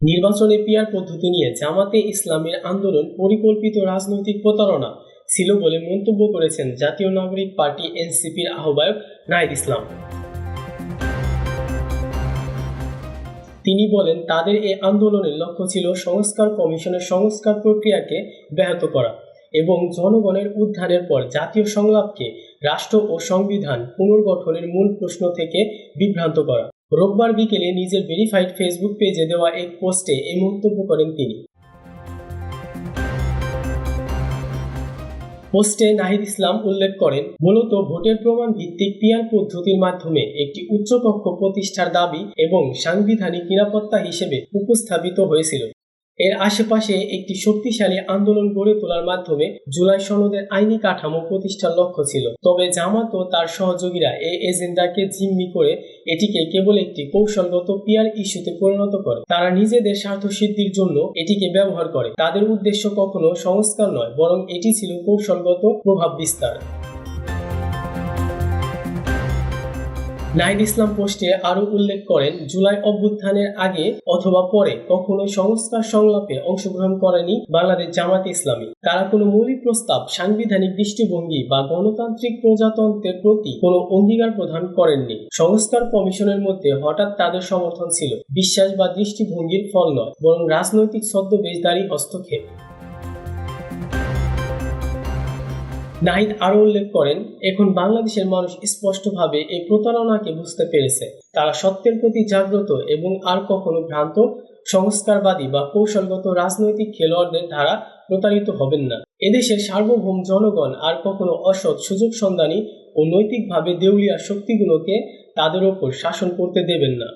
নির্বাচনে পিয়ার পদ্ধতি নিয়ে জামাতে ইসলামের আন্দোলন পরিকল্পিত রাজনৈতিক প্রতারণা ছিল বলে মন্তব্য করেছেন জাতীয় নাগরিক পার্টি এনসিপির আহ্বায়ক নাহিদ ইসলাম। তিনি বলেন, তাদের এই আন্দোলনের লক্ষ্য ছিল সংস্কার কমিশনের সংস্কার প্রক্রিয়াকে ব্যাহত করা এবং জনগণের উদ্ধারের পর জাতীয় সংলাপকে রাষ্ট্র ও সংবিধান পুনর্গঠনের মূল প্রশ্ন থেকে বিভ্রান্ত করা। রোববার বিকেলে নিজের ভেরিফাইড ফেসবুক পেজে দেওয়া এক পোস্টে এই মন্তব্য করেন তিনি। পোস্টে নাহিদ ইসলাম উল্লেখ করেন, মূলত ভোটের প্রমাণ ভিত্তিক পিয়ার পদ্ধতির মাধ্যমে একটি উচ্চকক্ষ প্রতিষ্ঠার দাবি এবং সাংবিধানিক নিরাপত্তা হিসেবে উপস্থাপিত হয়েছিল। এর আশেপাশে একটি শক্তিশালী আন্দোলন গড়ে তোলার মাধ্যমে জুলাই সনদের আইনি কাঠামো প্রতিষ্ঠার লক্ষ্য ছিল। তবে জামাত ও তার সহযোগীরা এই এজেন্ডাকে জিম্মি করে এটিকে কেবল একটি কৌশলগত পিয়ার ইস্যুতে পরিণত করে। তারা নিজেদের স্বার্থ সিদ্ধির জন্য এটিকে ব্যবহার করে। তাদের উদ্দেশ্য কখনো সংস্কার নয়, বরং এটি ছিল কৌশলগত প্রভাব বিস্তার। নাহিদ ইসলাম পোস্টে আরও উল্লেখ করেন, জুলাই অভ্যুত্থানের আগে অথবা পরে কখনো সংস্কার সংলাপে অংশগ্রহণ করেনি বাংলাদেশ জামাত ইসলামী। তারা কোনো মৌলিক প্রস্তাব, সাংবিধানিক দৃষ্টিভঙ্গি বা গণতান্ত্রিক প্রজাতন্ত্রের প্রতি কোনো অঙ্গীকার প্রদান করেননি। সংস্কার কমিশনের মধ্যে হঠাৎ তাদের সমর্থন ছিল। বিশ্বাস বা দৃষ্টিভঙ্গির ফল নয়, বরং রাজনৈতিক ছদ্মবেশধারী হস্তক্ষেপ। নাহিদ আরও উল্লেখ করেন, এখন বাংলাদেশের মানুষ স্পষ্টভাবে এই প্রতারণাকে বুঝতে পেরেছে। তারা সত্যের প্রতি জাগ্রত এবং আর কখনো ভ্রান্ত, সংস্কারবাদী বা কৌশলগত রাজনৈতিক খেলোয়াড়দের দ্বারা প্রতারিত হবেন না। এদেশের সার্বভৌম জনগণ আর কখনো অসৎ সুযোগ সন্ধানী ও নৈতিকভাবে দেউলিয়া শক্তিগুলোকে তাদের ওপর শাসন করতে দেবেন না।